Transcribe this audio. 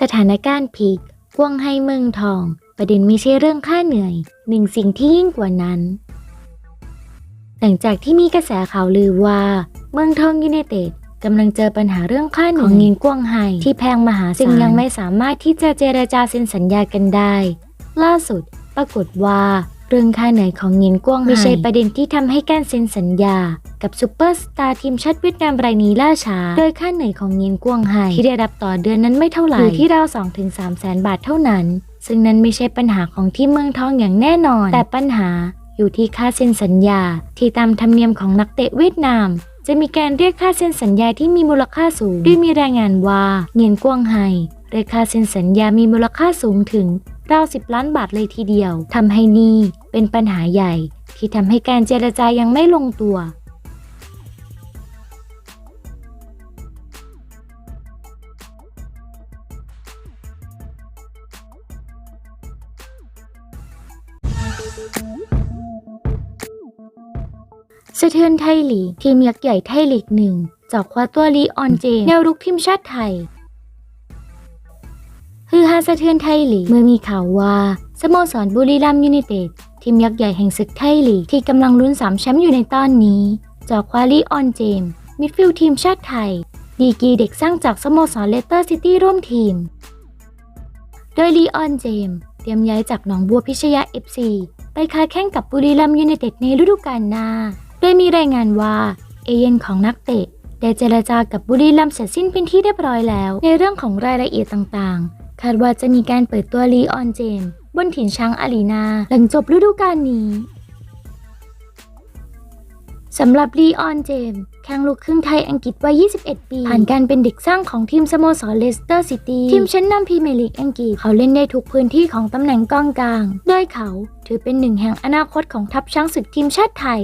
สถานการณ์พีกกวงไฮเมืองทอง ประเด็นไม่ใช่เรื่องค่าเหนื่อย หนึ่งสิ่งที่ยิ่งกว่านั้น หลังจากที่มีกระแสข่าวลือว่า เมืองทองยูไนเต็ดกำลังเจอปัญหาเรื่องค่าเหนื่อยของเงินกวงไฮที่แพงมหาศาลซึ่งยังไม่สามารถที่จะเจรจาเซ็นสัญญากันได้ ล่าสุด ปรากฏว่า เรื่องค่าเหนื่อยของเงินกวางไฮไม่ใช่ประเด็นที่ทำให้การเซ็นสัญญา กับซูเปอร์สตาร์ทีมชาติเวียดนามรายนี้ล่าช้า โดยค่าเหนื่อยของเงินกวางไฮที่ได้รับต่อเดือนนั้นไม่เท่าไหร่อยู่ที่ราว2ถึง3แสนบาทเท่านั้น ซึ่งนั้นไม่ใช่ปัญหาของที่เมืองทองอย่างแน่นอน แต่ปัญหาอยู่ที่ค่าเซ็นสัญญา ที่ตามธรรมเนียมของนักเตะเวียดนาม จะมีการเรียกค่าเซ็นสัญญาที่มีมูลค่าสูงด้วยมีรายงานว่าเงินกวางไฮเรียกค่าเซ็นสัญญามีมูลค่าสูงถึง ราว10 ล้านบาทเลยทีเดียวทำให้นี่เป็นปัญหาใหญ่ที่ทำให้การเจรจายังไม่ลงตัว สะเทือนไทยลีกทีมยักษ์ใหญ่ไทยลีกหนึ่งเจอกคว้าตัวลีออนเจมส์แนวรุกทีมชาติไทย ฮือฮาสะเทือนไทยลีกเมื่อมีข่าวว่า สโมสรบุรีรัมยูไนเต็ดทีมยักษ์ใหญ่แห่งศึกไทยลีกที่กำลังลุ้นสามแชมป์อยู่ในตอนนี้จอควาลีออนเจมมิดฟิลด์ทีมชาติไทย ดีกีเด็กสร้างจากสโมสรเลสเตอร์ซิตี้ร่วมทีม โดยลีออนเจมเตรียมย้ายจากหนองบัวพิชยา FC ไปค้าแข่งกับบุรีรัมยูไนเต็ดในฤดูกาลหน้า โดยมีรายงานว่าเอเย่นของนักเตะได้เจรจากับบุรีรัมเสร็จสิ้นเป็นที่เรียบร้อยแล้ว ในเรื่องของรายละเอียดต่างๆ คาดว่าจะมีการเปิดตัวลีออนเจมส์บนถิ่นช้างอารีนา หลังจบฤดูกาลนี้สำหรับลีออนเจมส์แข้งลูกครึ่งไทยอังกฤษวัย 21 ปี ผ่านการเป็นเด็กสร้างของทีมสโมสรเลสเตอร์ซิตี้ ทีมชั้นนำพรีเมียร์ลีกอังกฤษ เขาเล่นได้ทุกพื้นที่ของตำแหน่งกองกลาง โดยเขาถือเป็นหนึ่งแห่งอนาคตของทัพช้างศึกทีมชาติไทย